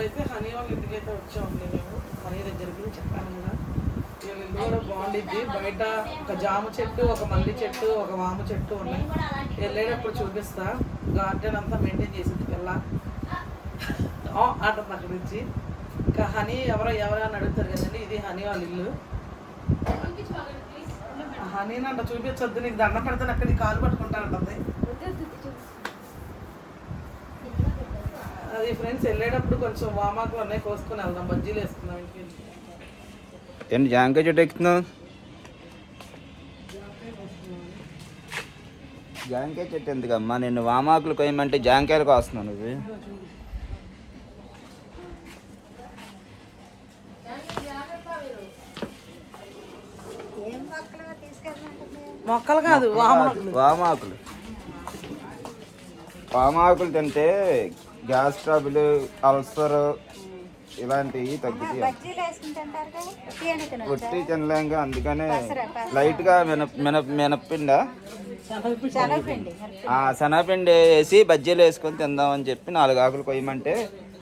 ఇప్పుడైతే హనీ వాళ్ళ ఇంటికి అయితే వచ్చామండి మేము హనీ దగ్గరికి చెప్పాను కదా. వీళ్ళ ఇల్లు కూడా బాగుండిద్ది. బయట ఒక జామ చెట్టు ఒక మల్లి చెట్టు ఒక వాము చెట్టు ఉన్నాయి. వెళ్ళేటప్పుడు చూపిస్తా. గార్డెన్ అంతా మెయింటైన్ చేసింది పిల్ల ఆ, అంటుంది అక్కడ నుంచి. ఇంకా హనీ ఎవరో ఎవరో అని అడుగుతారు కదండి. ఇది హనీ వాళ్ళ ఇల్లు. హనీ అంట చూపించొద్దు. నీకు దండం పెడతాను. అక్కడ నీ కాలు పట్టుకుంటానంటుంది. అది ఫ్రెండ్స్ వెళ్ళేటప్పుడు కొంచెం వామాకులు ఉన్నాయి కోసుకొని వెళ్దాం. బజ్జీలు వేసుకుందాం ఇంటికి ఏంటి జాంకాయ చెట్టు ఎక్కుతున్నావు జాంకాయ చెట్టు ఎందుకమ్మా? నేను వామాకులు కొయ్యమంటే జాంకాయలు కోస్తున్నావు నువ్వు. మొక్కలు కాదు వామాకులు వామాకులు వామాకులు తింటే గ్యాస్ ట్రబుల్ అల్సర్ ఇలాంటివి తగ్గుతాయి బజ్జీలు వేసుకుంటుంటారు కదా తీయని తినొచ్చా? ఒట్టి తినలేక అందుకనే లైట్గా మినప్ మినప్ మినప్పిండ శనగపిండి. ఆ శనగపిండి వేసి బజ్జీలు వేసుకొని తిందామని చెప్పి నాలుగు ఆకులు కొయ్యమంటే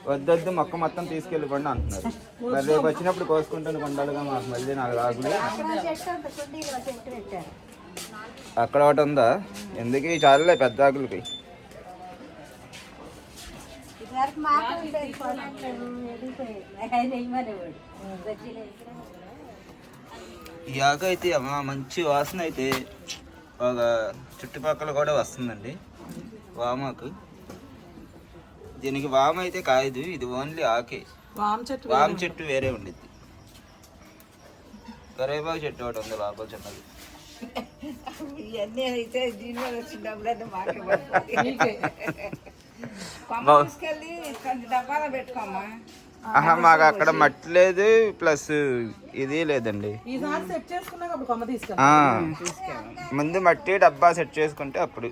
వద్దొద్దు మొక్క మొత్తం తీసుకెళ్ళిపోండి అంటున్నారు. మరి రేపు వచ్చినప్పుడు కోసుకుంటాను కొండాలుగా మాకు మళ్ళీ నాలుగు ఆకులు. అక్కడ ఒకటి ఉందా? ఎందుకు ఈ చాలులే పెద్ద ఆకులకి ఇదివరకు మాకు ఉండేది పొలంలో వెళ్ళిపోయేది ఆయన వేయమనేవాడు బజ్జీలు వేసినా ఈ ఆకు అయితే అమ్మా మంచి వాసన అయితే ఒక చుట్టుపక్కల కూడా వస్తుందండి. వామాకు దీనికి వామ అయితే కాయదు ఇది ఓన్లీ ఆకే. వామ చెట్టు వామ చెట్టు వేరే ఉండిద్ది. కరివేపాకు చెట్టు ఒకటి ఉంది లోపల చిన్నది. ఇవన్నీ అయితే దీనిలో వచ్చినప్పుడు డబ్బాలో ఆహా మాకు అక్కడ మట్టి లేదు ప్లస్ ఇది లేదండి. ఈసారి సెట్ చేసుకున్నాక అప్పుడు కొమ్మ తీసుకెళ్ళి ఆ, ముందు మట్టి డబ్బా సెట్ చేసుకుంటే అప్పుడు.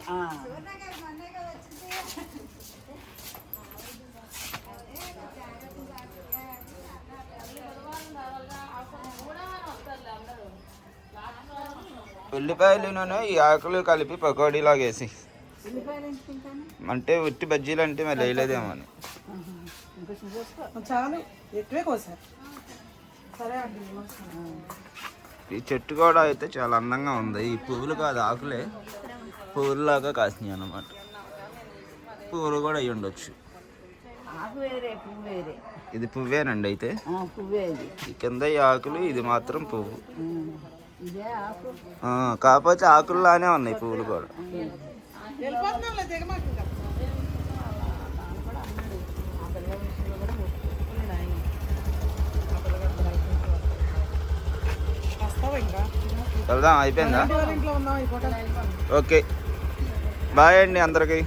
ఉల్లిపాయలు నూనె ఈ ఆకులు కలిపి పకోడీలాగా వేసి అంటే ఉట్టి బజ్జీలు అంటే మరి వేయలేదేమో అని. చాలు ఎక్కువే కోసారు. సరే అండి ఈ చెట్టు కూడా అయితే చాలా అందంగా ఉంది. ఈ పువ్వులు కాదు ఆకులే. పువ్వులాగా కాసినాయి అన్నమాట. పువ్వులు కూడా అయి ఉండొచ్చు. ఇది పువ్వేనండి అయితే? ఈ కింద ఈ ఆకులు ఇది మాత్రం పువ్వు. కాకపోతే ఆకుల్లానే ఉన్నాయి పువ్వులు కూడా. వెళ్ళిపోతున్నాంలే దిగమాకు ఇంకా. వెళ్దాం అయిపోయిందా? ఓకే. బాయ్ అండి అందరికి.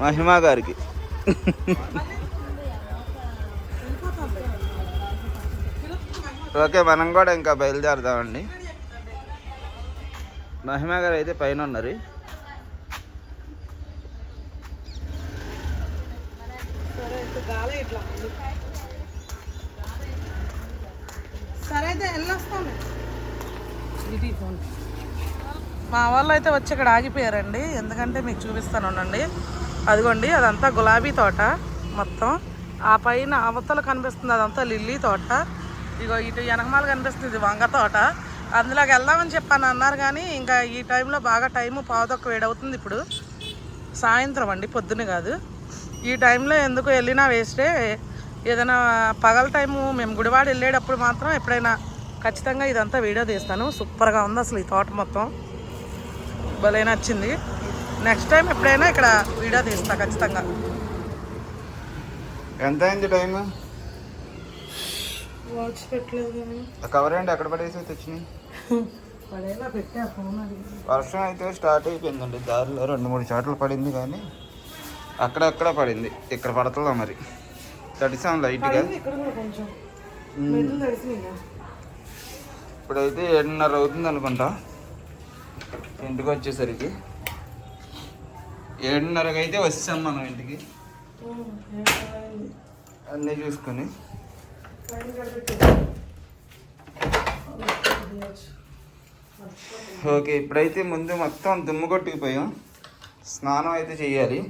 మహిమా గారికి. ఓకే మనం కూడా ఇంకా బయలుదేరదామండి. మహిమా గారు అయితే పైన ఉన్నారు. సరే అయితే మా వాళ్ళు అయితే వచ్చి ఇక్కడ ఆగిపోయారండి. ఎందుకంటే మీకు చూపిస్తాను ఉండండి. అదిగోండి అదంతా గులాబీ తోట మొత్తం. ఆ పైన అవతల కనిపిస్తుంది అదంతా లిల్లీ తోట. ఇగో ఇటు వెనకమాల కనిపిస్తుంది వంగ తోట. అందులోకి వెళ్దామని చెప్పాను అన్నారు కానీ ఇంకా ఈ టైంలో బాగా టైము పావుతొక్క వేడవుతుంది ఇప్పుడు. సాయంత్రం అండి పొద్దున కాదు. ఈ టైంలో ఎందుకు వెళ్ళినా వేస్టే. ఏదైనా పగల టైము మేము గుడివాడ వెళ్ళేటప్పుడు మాత్రం ఎప్పుడైనా ఖచ్చితంగా ఇదంతా వీడియో తీస్తాను. సూపర్గా ఉంది అసలు ఈ తోట మొత్తం. భలే నచ్చింది. నెక్స్ట్ టైం ఎప్పుడైనా ఇక్కడ వీడియో తీస్తా ఖచ్చితంగా. ఎంత అయింది టైం వాచ్ పెట్టలేదు కానీ. కవర్ ఏంటి? ఎక్కడ పడేసి తెచ్చినాయి పడేలా పెట్టా ఫోన్ అది వర్షం అయితే స్టార్ట్ అయిపోయిందండి. దారిలో రెండు మూడు చోట్ల పడింది కానీ అక్కడక్కడ పడింది. ఇక్కడ పడుతుందా మరి. తడిసాం లైట్గా ఇప్పుడైతే ఏడున్నర అవుతుంది అనుకుంటా. ఇంటికి వచ్చేసరికి. ఏడున్నరకి అయితే వచ్చాం మనం ఇంటికి. అన్నీ చూసుకొని. ఓకే ఇప్పుడైతే ముందు మొత్తం దుమ్ము కొట్టుకుపోయాం. స్నానం అయితే చేయాలి.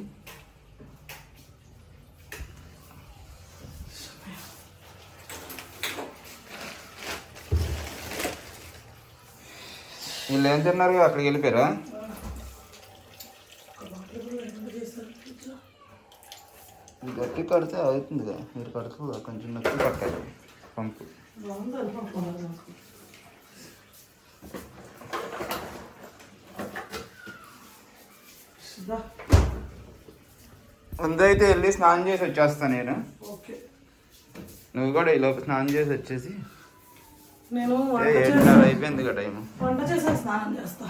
వీళ్ళు ఏం తిన్నారు? అక్కడికి వెళ్ళిపోయారా ఇది గట్టి కడితే అవుతుందిగా. మీరు కడుతుంది? కొంచెం నొక్కి పట్టాలి. పంపు. ముందైతే వెళ్ళి స్నానం చేసి వచ్చేస్తాను నేను. ఓకే. నువ్వు కూడా ఈ లోపు స్నానం చేసి వచ్చేసి. నేను అయిపోయింది కదా టైం వంట చేసే స్నానం చేస్తా.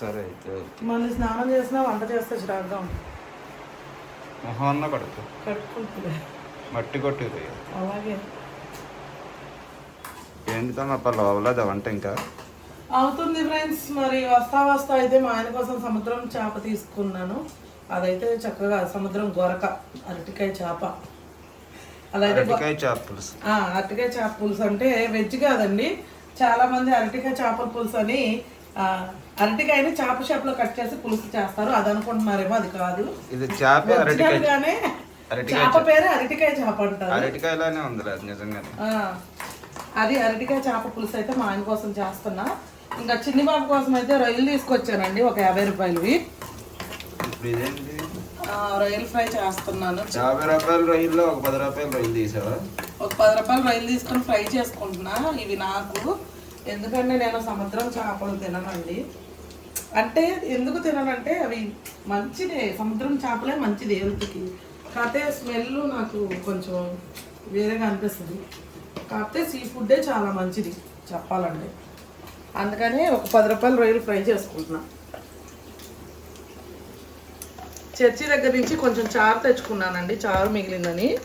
సరే అయితే. మళ్ళీ స్నానం చేసినా వంట చేస్తే చిరాగ్గా ఉంటుంది. మొహం అన్న కడుపు మట్టి కొట్టుకుపోయి. అలాగే. ఏంటితో మా పళ్ళు అవ్వలేదు వంట ఇంకా? అవుతుంది ఫ్రెండ్స్ మరి వస్తా వస్తా అయితే మా ఆయన కోసం సముద్రం చేప తీసుకున్నాను. అదైతే చక్కగా సముద్రం గొరక అరటికాయ చేప. అలాగే అరటికాయ చేప పులుసు. అరటికాయ చేప పులుసు అంటే వెజ్ కాదండి. చాలా మంది అరటికాయ చేపల పులుసు అని అరటికాయని చేప షాప్లో కట్ చేసి పులుసు చేస్తారు. అది అనుకుంటున్నారేమో అది కాదు. ఇది చేప అరటికాయ. ఒరిజినల్గానే అరటికాయ చేప పేరు అరటికాయ చేప అంటారు. అరటికాయలానే ఉంది ఆ, అది అరటికాయ చేప పులుసు అయితే మా ఆయన కోసం చేస్తున్నా. ఇంకా చిన్ని బాబు కోసం అయితే రొయ్యలు తీసుకొచ్చానండి ఒక యాభై రూపాయలవి రొయ్యలు ఫ్రై చేస్తున్నాను. యాభై రూపాయల రొయ్యల్లో ఒక పది రూపాయల రొయ్యలు తీసావా? ఒక పది రూపాయలు రొయ్యలు తీసుకొని ఫ్రై చేసుకుంటున్నా. ఇవి నాకు ఎందుకంటే నేను సముద్రం చేపలు తిననండి. అంటే ఎందుకు తిననంటే అవి మంచిదే. సముద్రం చేపలే మంచిది హెల్త్కి కాకపోతే స్మెల్ నాకు కొంచెం వేరేగా అనిపిస్తుంది. కాకపోతే సీ ఫుడ్డే చాలా మంచిది చెప్పాలంటే. అందుకని ఒక పది రూపాయలు రొయ్యలు ఫ్రై చేసుకుంటున్నా. చర్చి దగ్గర నుంచి కొంచెం చారు తెచ్చుకున్నానండి. చారు మిగిలిందని.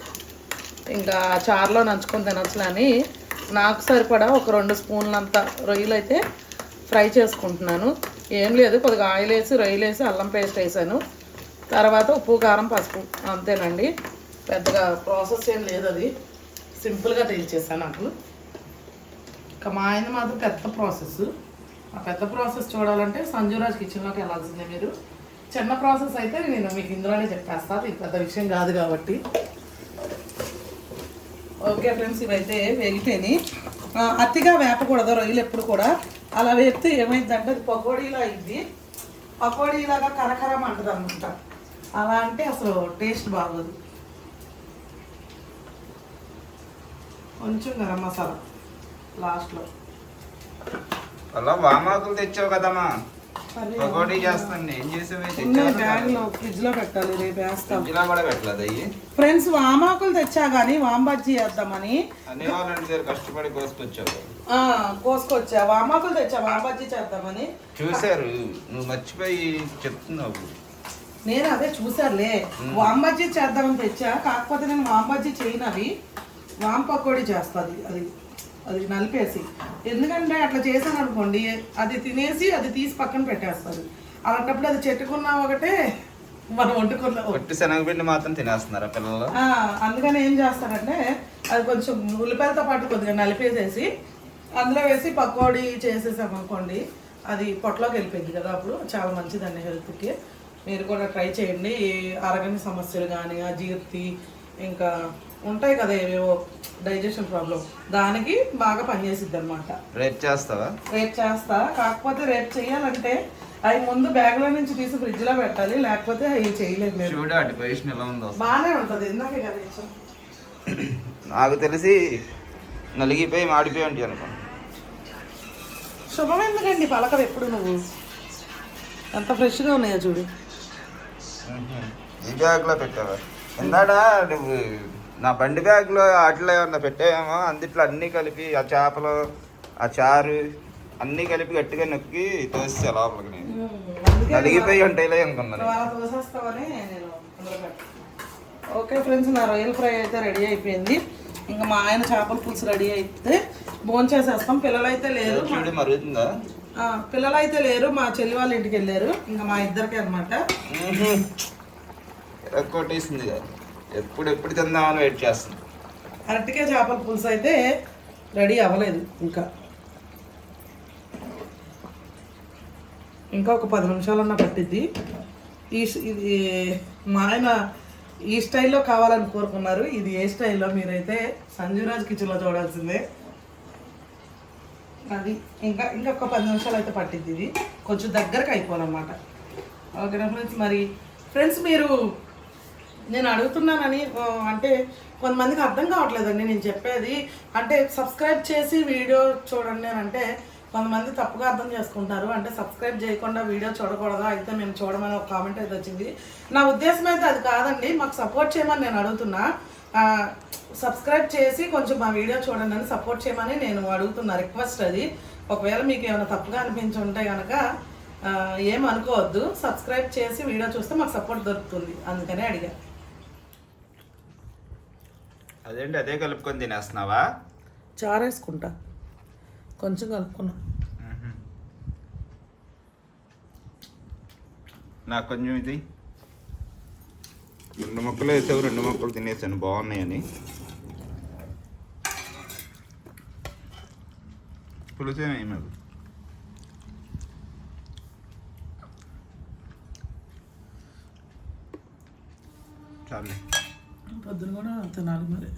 ఇంకా చారులో నంచుకొని తినచ్చులని నాకు సరిపడా ఒక రెండు స్పూన్లంత రొయ్యలు అయితే ఫ్రై చేసుకుంటున్నాను. ఏం లేదు కొద్దిగా ఆయిల్ వేసి రొయ్యలు వేసి అల్లం పేస్ట్ వేసాను. తర్వాత ఉప్పు కారం పసుపు అంతేనండి. పెద్దగా ప్రాసెస్ ఏం లేదు అది. సింపుల్గా తెలిచేసాను నాకు. ఇక మా ఆయన మాత్రం పెద్ద ప్రాసెస్. ఆ పెద్ద ప్రాసెస్ చూడాలంటే సంజురాజ్ కిచెన్లోకి వెళ్ళాల్సిందే మీరు. చిన్న ప్రాసెస్ అయితే నేను మీకు ఇందులోనే చెప్పేస్తాను ఇది పెద్ద విషయం కాదు కాబట్టి. ఓకే ఫ్రెండ్స్ ఇవైతే వేగిపోయినాయి. అతిగా వేపకూడదు రొయ్యలు ఎప్పుడు కూడా. అలా వేస్తే ఏమైందంటే అది పకోడీలా అయింది. పకోడీలాగా కరకరం అంటది అనమాట. అలా అంటే అసలు టేస్ట్ బాగోదు. కొంచెం గరం మసాలా లాస్ట్లో. అలా వామాకులు తెచ్చావు కదమ్మా. పకోడీ చేస్తాను ఏం చేసావు? ఉన్నాయి బ్యాగ్లో ఫ్రిడ్జ్లో పెట్టాలి రేపు వేస్తాం. ఫ్రిడ్జ్లో కూడా పెట్టలేదు అయ్యి. ఫ్రెండ్స్ వామాకులు తెచ్చా కానీ వాంబజ్జీ అన్ని దగ్గర కష్టపడి కోసుకొచ్చావు ఆ, కోసుకొచ్చా. వామాకులు తెచ్చా వాంబజ్జీ చేద్దామని. చూశారు. నువ్వు మర్చిపోయి చెప్తున్నావు. నేను అదే చూసారులే వాంబజ్జీ చేద్దామని తెచ్చా కాకపోతే నేను వాంబజ్జీ చేయను అవి వాం పకోడీ చేస్తుంది అది. అది నలిపేసి. ఎందుకంటే అట్లా చేశాను అనుకోండి అది తినేసి అది తీసి పక్కన పెట్టేస్తుంది. అలాంటప్పుడు అది చెట్టుకున్నా ఒకటే మనం వండుకున్నా ఒకటే. పొట్టి శనగపిండి మాత్రం తినేస్తున్నారా పిల్లలు? అందుకని ఏం చేస్తానంటే అది కొంచెం ఉల్లిపాయలతో పాటు కొద్దిగా నలిపేసేసి అందులో వేసి పకోడీ చేసేసాం అనుకోండి అది పొట్టలోకి వెళ్ళిపోయింది కదా అప్పుడు చాలా మంచిదండి హెల్త్కి మీరు కూడా ట్రై చేయండి అరగని సమస్యలు కానీ అజీర్తి ఇంకా ఉంటాయి కదా ఏవేవో డైజెషన్ ప్రాబ్లం దానికి బాగా పనిచేసిద్ది అనమాట రేపు చేస్తావా? రేపు చేస్తా. కాకపోతే రేపు చేయాలంటే అవి ముందు బ్యాగ్లో నుంచి తీసి ఫ్రిడ్జ్లో పెట్టాలి. లేకపోతే అవి చేయలేదు మీరు చూడు అటు పొజిషన్ ఎలా ఉందో బాగానే ఉంటుంది. ఇందాకే కదా ఇచ్చాం. నాకు తెలిసి నలిగిపోయి మాడిపోయి ఉంటాయి అనుకో. శుభం ఎందుకండి? పలకలు ఎప్పుడు నువ్వు? ఎంత ఫ్రెష్గా ఉన్నాయో చూడు. ఈ బ్యాగ్లో పెట్టావా? ఇందాడ నువ్వు నా బండి బ్యాగ్లో వాటిలో ఏమన్నా పెట్టావేమో అందుట్లో అన్నీ కలిపి ఆ చేపలు ఆ చారు అన్నీ కలిపి గట్టిగా నొక్కి తోస్తే లోపలికి నేను. నలిగిపోయి ఉంటాయిలే అనుకున్నాను. ఓకే ఫ్రెండ్స్ నా రొయ్యల ఫ్రై అయితే రెడీ అయిపోయింది. ఇంకా మా ఆయన చేపల పులుసు రెడీ అయితే భోంచేసేస్తాం. చేసేస్తాం పిల్లలైతే లేరు. మా- చూడు మరుగుతుందా? పిల్లలు అయితే లేరు. మా చెల్లి వాళ్ళ ఇంటికి వెళ్ళారు. ఇంకా మా ఇద్దరికి అనమాట కొట్టేసింది ఎప్పుడు ఎప్పుడు తిందామని వెయిట్ చేస్తుంది. అరటికాయ చేపల పులుసు అయితే రెడీ అవ్వలేదు ఇంకా. ఇంకా ఒక పది నిమిషాలన్నా పట్టిద్ది. ఈ ఇది మా ఆయన ఈ స్టైల్లో కావాలని కోరుకున్నారు. ఇది ఏ స్టైల్లో మీరైతే సంజీవరాజ్ కిచెన్లో చూడాల్సిందే. అది ఇంకా ఇంకా ఒక పది నిమిషాలు అయితే పట్టిద్ది ఇది. కొంచెం దగ్గరకు అయిపోవాలన్నమాట. ఓకేనా ఫ్రెండ్స్? మరి ఫ్రెండ్స్ మీరు నేను అడుగుతున్నానని అంటే కొంతమందికి అర్థం కావట్లేదండి నేను చెప్పేది. అంటే సబ్స్క్రైబ్ చేసి వీడియో చూడండి అని అంటే కొంతమంది తప్పుగా అర్థం చేసుకుంటారు అంటే సబ్స్క్రైబ్ చేయకుండా వీడియో చూడకూడదా? అయితే మేము చూడమని ఒక కామెంట్ అయితే వచ్చింది. నా ఉద్దేశం అయితే అది కాదండి. మాకు సపోర్ట్ చేయమని నేను అడుగుతున్నా. సబ్స్క్రైబ్ చేసి కొంచెం మా వీడియో చూడండి అని సపోర్ట్ చేయమని నేను అడుగుతున్నా. రిక్వెస్ట్ అది. ఒకవేళ మీకు ఏమైనా తప్పుగా అనిపించి ఉంటే కనుక ఏం అనుకోవద్దు. సబ్స్క్రైబ్ చేసి వీడియో చూస్తే మాకు సపోర్ట్ దొరుకుతుంది. అందుకనే అడిగాను అదేంటి అదే కలుపుకొని తినేస్తున్నావా? చారేసుకుంటా. కొంచెం కలుపుకున్నా. నాకు కొంచెం ఇది. రెండు మొక్కలు వేసావు రెండు మొక్కలు తినేసాను. బాగున్నాయని. పులుసేమేమి అవి చాలే పొద్దున కూడా తినాలి మరి.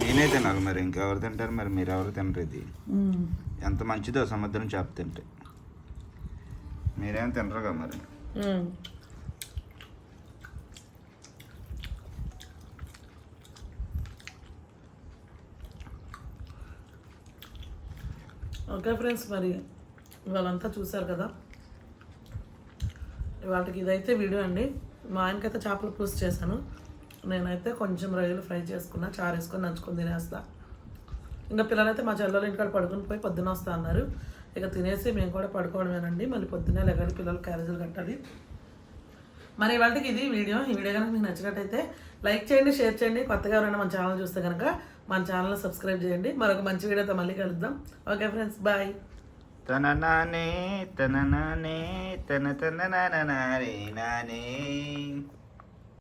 నేనే తినాలి మరి ఇంకెవరు తింటారు మరి? మీరు ఎవరు తినరు ఇది. ఎంత మంచిదో సముద్రం చేప తింటే. మీరేం తినరుగా మరి? ఉమ్. ఓకే ఫ్రెండ్స్ మరి ఇవాళంతా చూశారు కదా? ఇవాళకి ఇదైతే వీడియో అండి. మా ఆయనకైతే చేపల పులుసు చేశాను. నేనైతే కొంచెం రొయ్యలు ఫ్రై చేసుకున్నా చారు వేసుకొని నంచుకొని తినేస్తా. ఇంకా పిల్లలైతే మా చెల్లెలు ఇంటికాడ పడుకుని పోయి పొద్దున వస్తా అన్నారు. ఇక తినేసి మేము కూడా పడుకోవడమేనండి. మళ్ళీ పొద్దున్నే లెగాలి పిల్లలు క్యారేజీలు కట్టాలి. మరి వాళ్ళకి ఇది వీడియో. ఈ వీడియో కనుక మీకు నచ్చినట్టయితే లైక్ చేయండి షేర్ చేయండి. కొత్తగా ఎవరైనా మన ఛానల్ చూస్తే కనుక మన ఛానల్ సబ్స్క్రైబ్ చేయండి. మరొక మంచి వీడియోతో మళ్ళీ కలుద్దాం. Okay friends bye. తన నానే తన నానే తన తన నానే నానే.